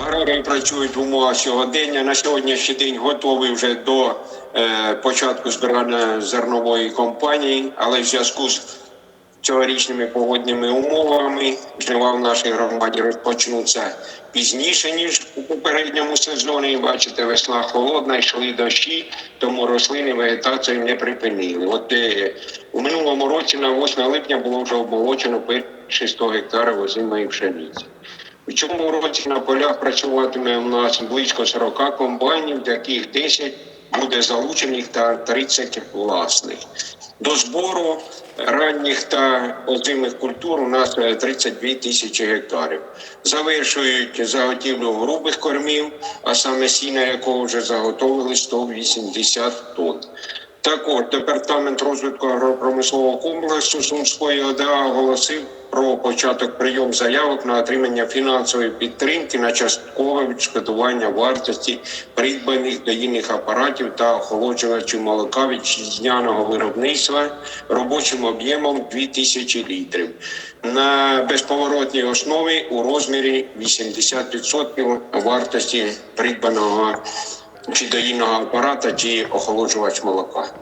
Аграрії працюють в умовах сьогодення. На сьогоднішній день готові вже до е, початку збирання зернової кампанії, але в зв'язку з цьогорічними погодними умовами жнива в нашій громаді розпочнуться пізніше ніж у попередньому сезоні. Бачите, весна холодна, йшли дощі, тому рослини вегетацію не припинили. От е, у минулому році на 8 липня було вже обмолочено перші 100 гектарів озимої пшениці. У цьому році на полях працюватиме у нас близько 40 комбайнів, з яких 10 буде залучених та 30 власних. До збору ранніх та озимих культур у нас е, 32 тисячі гектарів. Завершують заготівлю грубих кормів, а саме сіна, якого вже заготовили 180 тонн. Також департамент розвитку агропромислового комплексу Сумської ОДА оголосив про початок прийом заявок на отримання фінансової підтримки на часткове відшкодування вартості придбаних доїльних апаратів та охолоджувачів молока вітчизняного виробництва робочим об'ємом 2000 літрів на безповоротній основі у розмірі 80% вартості придбаного чи доїльного апарата, чи охолоджувач молока.